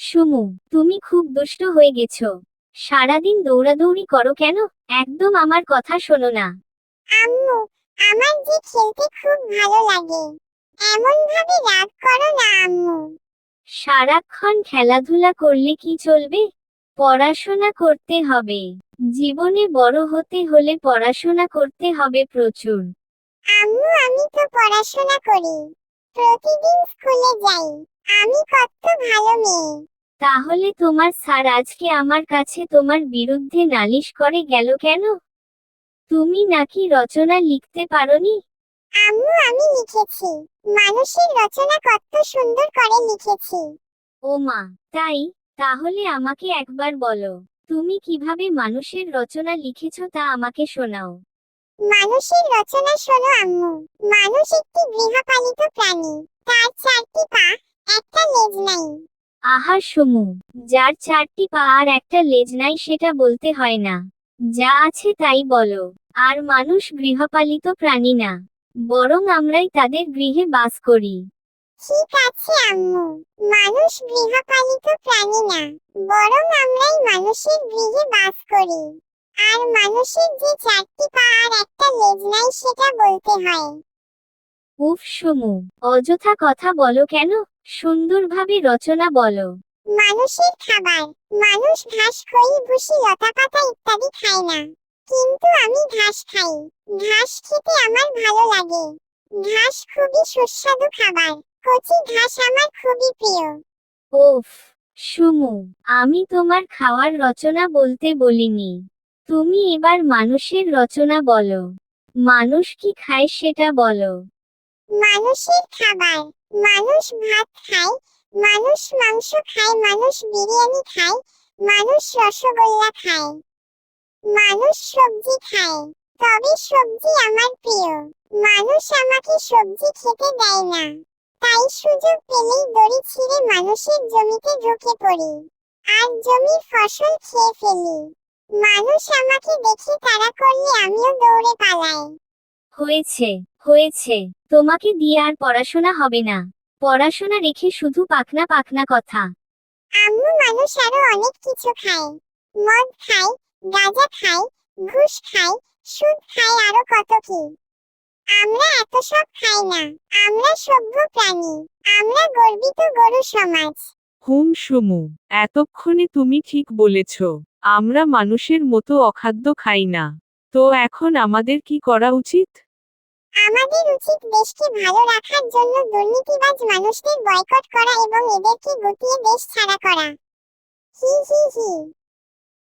সুমু তুমি খুব দুষ্ট হয়ে গেছো। সারাদিন দৌড়াদৌড়ি করো কেন? একদম আমার কথা শোনো না। আম্মু আমার যে খেলতে খুব ভালো লাগে। এমন ভাবে রাগ করো না আম্মু। সারাক্ষণ খেলাধুলা করলে কি চলবে? পড়াশোনা করতে হবে। জীবনে বড় হতে হলে পড়াশোনা করতে হবে প্রচুর। আম্মু আমি তো পড়াশোনা করি। প্রতিদিন স্কুলে যাই। আমি কত ভালো মেয়ে। তাহলে তোমার স্যার আজকে আমার কাছে তোমার বিরুদ্ধে নালিশ করে গেল কেন? তুমি নাকি রচনা লিখতে পারোনি? আম্মু আমি লিখেছি। মানুষের রচনা কত সুন্দর করে লিখেছি। ও মা তাই? তাহলে আমাকে একবার বলো তুমি কীভাবে মানুষের রচনা লিখেছো তা আমাকে শোনাও। মানুষের রচনা শোনো আম্মু। মানুষ একটি গৃহপালিত প্রাণী। তার চারটি পা একটা লেজ নাই। আহার সমু যার চারটি পা আর একটা লেজ নাই সেটা বলতে হয় না। যা আছে তাই বলো আর মানুষ গৃহপালিত প্রাণী না বরং আমরাই তাদের গৃহে বাস করি। ঠিক আছে আম্মু। মানুষ গৃহপালিত প্রাণী না বরং আমরাই মানুষের গৃহে বাস করি। আর মানুষের যে চারটি পা আর একটা লেজ নাই সেটা বলতে হয়। উফ সমু অযথা কথা বলো কেন? সুন্দরভাবে রচনা বলো। মানুষের খাবার মানুষ ঘাস খই ভুসি লতাপাতা ইত্যাদি খায় না। কিন্তু আমি ঘাস খাই। ঘাস খেতে আমার ভালো লাগে। ঘাস খুবই সুস্বাদু খাবার। কচি ঘাস আমার খুবই প্রিয়। ওফ সুমু আমি তোমার খাওয়ার রচনা বলতে বলিনি। তুমি এবার মানুষের রচনা বলো। মানুষ কি খায় সেটা বলো। মানুষের খাবার মানুষ ভাত খায়, মানুষ মাংস খায়, মানুষ বিরিয়ানি খায়, মানুষ রসগোল্লা খায়, মানুষ সবজি খায়। তবে সবজি আমার প্রিয়। মানুষ আমাকে সবজি খেতে দেয় না। তাই সুযোগ পেলেই দড়ি ছিঁড়ে মানুষের জমিতে ঢুকে পড়ি। আর জমির ফসল খেয়ে ফেলি। মানুষ আমাকে দেখে তাড়া করলে আমিও দৌড়ে পালাই। হয়েছে হয়েছে। তোমাকে দিয়ে আর পড়াশোনা হবে না। পড়াশোনা রেখে শুধু পাকনা পাকনা কথা। আম্মু মানুষ আরও অনেক কিছু খায়। মদ খায় গাঁজা খায় ঘুষ খায় সুদ খায় আরও কত কি। আমরা এত সব খাই না। আমরা সভ্য প্রাণী। আমরা গর্বিত গরু সমাজ। হুম সুমু এতক্ষণে তুমি ঠিক বলেছ। আমরা মানুষের মতো অখাদ্য খাই না। তো এখন আমাদের কি করা উচিত? আমাদের উচিত দেশকে ভালো রাখার জন্য দুর্নীতিবাজ মানুষদের বয়কট করা এবং এদেরকে গুটিয়ে দেশ ছাড়া করা। হি হি হি।